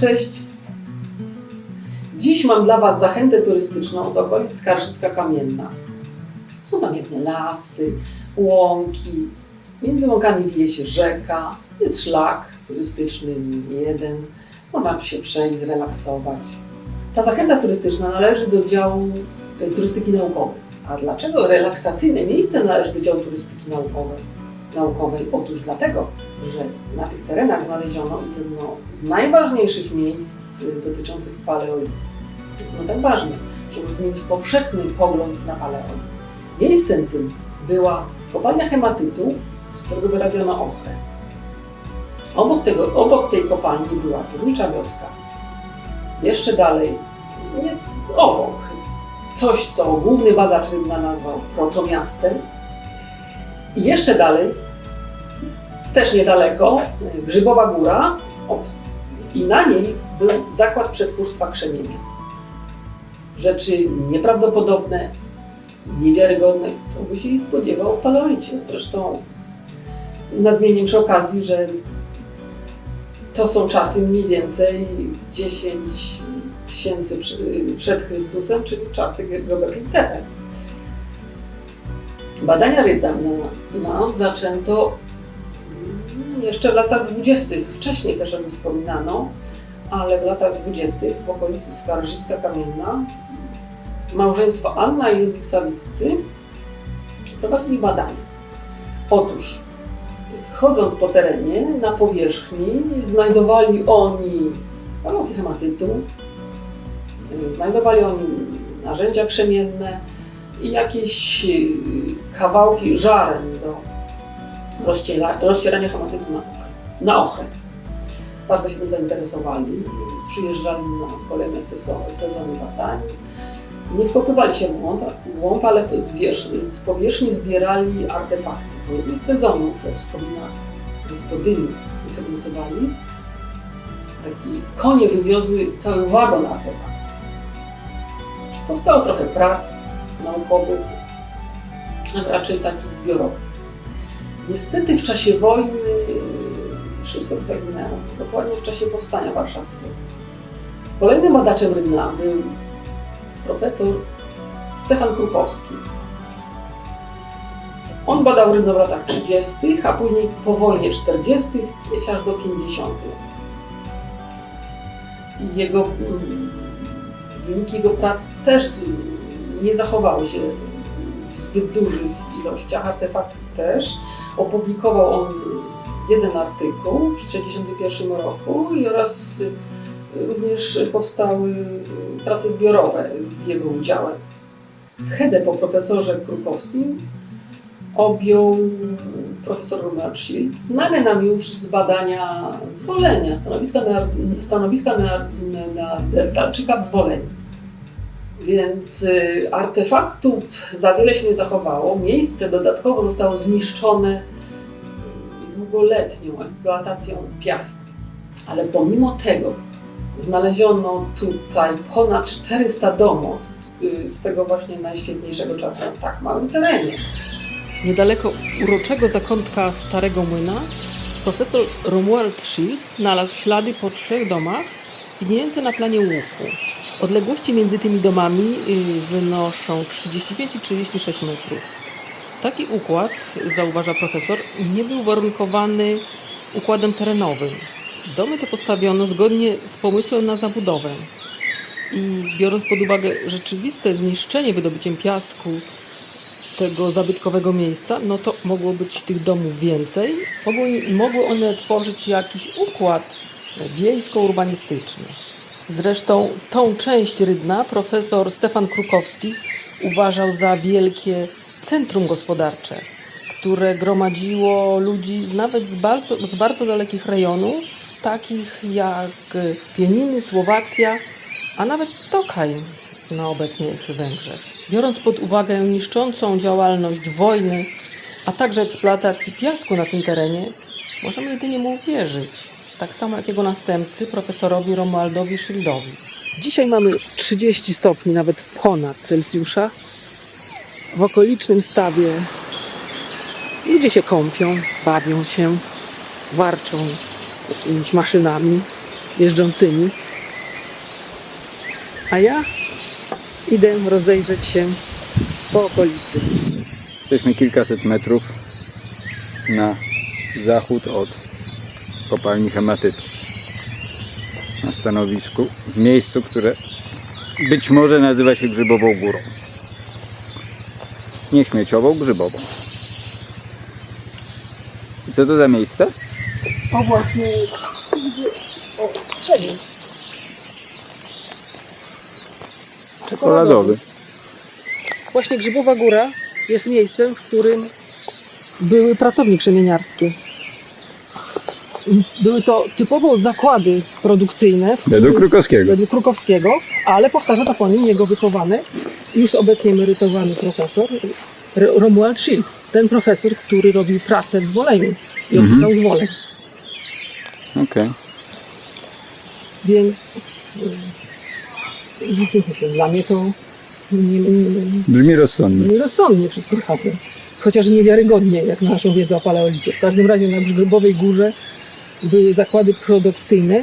Cześć! Dziś mam dla Was zachętę turystyczną z okolic Skarżyska Kamienna. Są tam piękne lasy, łąki, między łąkami wije się rzeka, jest szlak turystyczny jeden, można się przejść, zrelaksować. Ta zachęta turystyczna należy do działu e, turystyki naukowej. A dlaczego relaksacyjne miejsce należy do działu turystyki naukowej? naukowej? Otóż dlatego, że na tych terenach znaleziono jedno z najważniejszych miejsc dotyczących paleolitu. Ono tak ważne, żeby zmienić powszechny pogląd na paleolit. Miejscem tym była kopalnia hematytu, z którego wyrabiono ochrę. Obok, tego, obok tej kopalni była górnicza wioska. Jeszcze dalej, nie, obok, coś, co główny badacz rybna nazwał protomiastem. I jeszcze dalej, też niedaleko, Grzybowa Góra i na niej był zakład przetwórstwa krzemienia. Rzeczy nieprawdopodobne, niewiarygodne, to by się i spodziewał paleolicie. Zresztą nadmienię przy okazji, że to są czasy mniej więcej 10 tysięcy przed Chrystusem, czyli czasy Göbekli Tepe. Badania no, zaczęto jeszcze w latach 20. Wcześniej też o tym wspominano, ale w latach 20. w okolicy Skarżyska Kamienna małżeństwo Anna i Ludwik Sawiccy prowadzili badania. Otóż, chodząc po terenie, na powierzchni, znajdowali oni kawałki hematytu, znajdowali oni narzędzia krzemienne i jakieś kawałki żaren rozciera, rozcierania hematytu na, na ochę. Bardzo się tym zainteresowali. Przyjeżdżali na kolejne sezo- sezony badań. Nie wkopywali się w głąb, głąb ale z, wierz, z powierzchni zbierali artefakty. Po jednych sezonów, jak wspomina gospodyni, którzy taki konie wywiozły cały wagon artefaktów. Powstało trochę prac naukowych, raczej takich zbiorowych. Niestety w czasie wojny wszystko zaginęło, dokładnie w czasie powstania warszawskiego. Kolejnym badaczem rybna był profesor Stefan Krukowski. On badał rybno w latach 30., a później po wojnie 40., gdzieś aż do 50. I jego mm, wyniki jego prac też nie zachowały się w zbyt dużych ilościach, artefakty też. Opublikował on jeden artykuł w 1961 roku i oraz również powstały prace zbiorowe z jego udziałem. Schedę po profesorze Krukowskim objął profesor Romuald Schild, znany nam już z badania zwolenia, stanowiska, na, stanowiska na, na Deltalczyka w zwoleniu. Więc y, artefaktów za wiele się nie zachowało. Miejsce dodatkowo zostało zniszczone długoletnią eksploatacją piasku. Ale pomimo tego znaleziono tutaj ponad 400 domostw y, z tego właśnie najświetniejszego czasu na tak małym terenie. Niedaleko uroczego zakątka Starego Młyna profesor Romuald Schild znalazł ślady po trzech domach widniejące na planie łuku. Odległości między tymi domami y, wynoszą 35 i 36 metrów. Taki układ, zauważa profesor, nie był warunkowany układem terenowym. Domy te postawiono zgodnie z pomysłem na zabudowę. I biorąc pod uwagę rzeczywiste zniszczenie wydobyciem piasku tego zabytkowego miejsca, no to mogło być tych domów więcej. Mogły, mogły one tworzyć jakiś układ wiejsko-urbanistyczny. Zresztą tą część Rydna profesor Stefan Krukowski uważał za wielkie centrum gospodarcze, które gromadziło ludzi nawet z bardzo, z bardzo dalekich rejonów, takich jak Pieniny, Słowacja, a nawet Tokaj na obecnych Węgrzech. Biorąc pod uwagę niszczącą działalność wojny, a także eksploatacji piasku na tym terenie, możemy jedynie mu uwierzyć, tak samo jak jego następcy, profesorowi Romualdowi Schildowi. Dzisiaj mamy 30 stopni, nawet ponad Celsjusza. W okolicznym stawie ludzie się kąpią, bawią się, warczą jakimiś maszynami. jeżdżącymi. A ja idę rozejrzeć się po okolicy. Jesteśmy kilkaset metrów na zachód od kopalni hematytu. Na stanowisku, w miejscu, które być może nazywa się Grzybową Górą. Nie śmieciową, grzybową. I co to za miejsce? O właśnie, o. Czekoladowy. Właśnie Grzybowa Góra jest miejscem, w którym były pracownie krzemieniarskie. Były to typowo zakłady produkcyjne, w Według Krukowskiego. według Krukowskiego, ale powtarza to po nim jego wychowany, już obecnie emerytowany profesor Romuald Schild. Ten profesor, który robił pracę w zwoleniu i opisał zwoleń. Okej. Więc y, dla mnie to nie, nie, Brzmi rozsądnie. Nierozsądnie wszystko razem. Chociaż niewiarygodnie, jak na naszą wiedzę o paleolicie. W każdym razie na Grzybowej Górze były zakłady produkcyjne,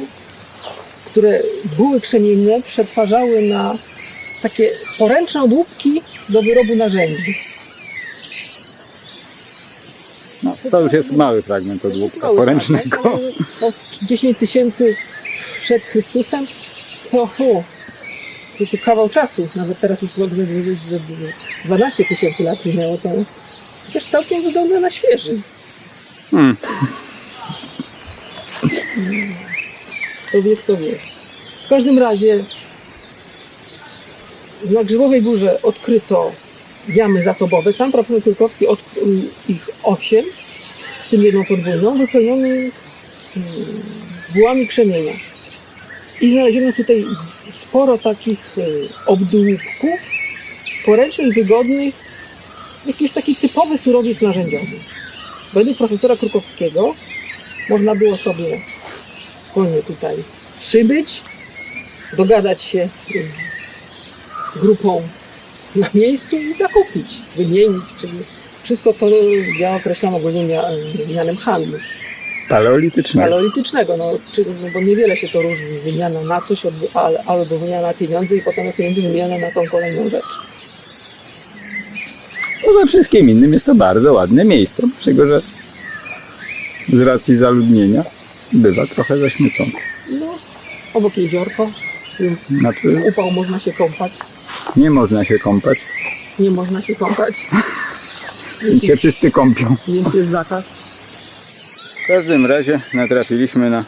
które były krzemienne, przetwarzały na takie poręczne odłupki do wyrobu narzędzi. No, to już jest mały fragment od łupka Mały poręcznego. Od 10 tysięcy przed Chrystusem to, o, to, to kawał czasu. Nawet teraz już w ogóle 12 tysięcy lat minęło to. Też całkiem wygląda na świeży. Hmm. Kto wie, kto wie. W każdym razie na Grzybowej Górze odkryto jamy zasobowe. Sam profesor Kurkowski odkrył ich osiem, z tym jedną podwójną, wypełnioną mm, bułami krzemienia. I znaleziono tutaj sporo takich e, obdłupków, poręcznych, wygodnych, jakiś taki typowy surowiec narzędziowy. Według profesora Krukowskiego można było sobie spokojnie tutaj przybyć, dogadać się z grupą na miejscu i zakupić, wymienić, czyli wszystko to ja określam ogólnie mia- mianem handlu Paleolitycznego. paleolitycznego, no, no bo niewiele się to różni, wymiana na coś od, al- albo wymiana na pieniądze i potem pieniądze wymiana na tą kolejną rzecz. Poza wszystkim innym jest to bardzo ładne miejsce. Oprócz tego, że z racji zaludnienia bywa trochę zaśmiecone. No, obok jeziorko, Znaczy, upał można się kąpać, nie można się kąpać, nie można się kąpać, więc się wszyscy kąpią. więc jest zakaz. W każdym razie natrafiliśmy na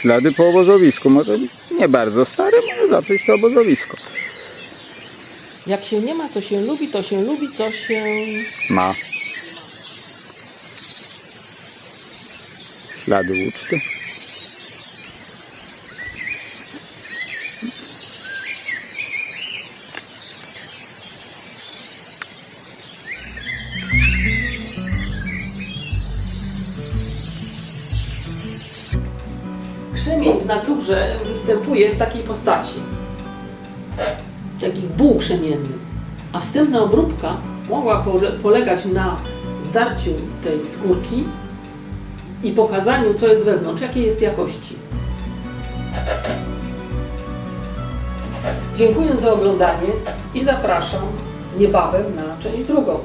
ślady po obozowisku. Może nie bardzo starym, ale zawsze jest to obozowisko. Jak się nie ma, co się lubi, to się lubi, co się... Ma ślady uczty. Krzemień w naturze występuje w takiej postaci. Takich buł krzemiennych. A wstępna obróbka mogła pole- polegać na zdarciu tej skórki i pokazaniu, co jest wewnątrz, jakiej jest jakości. Dziękuję za oglądanie i zapraszam niebawem na część drugą.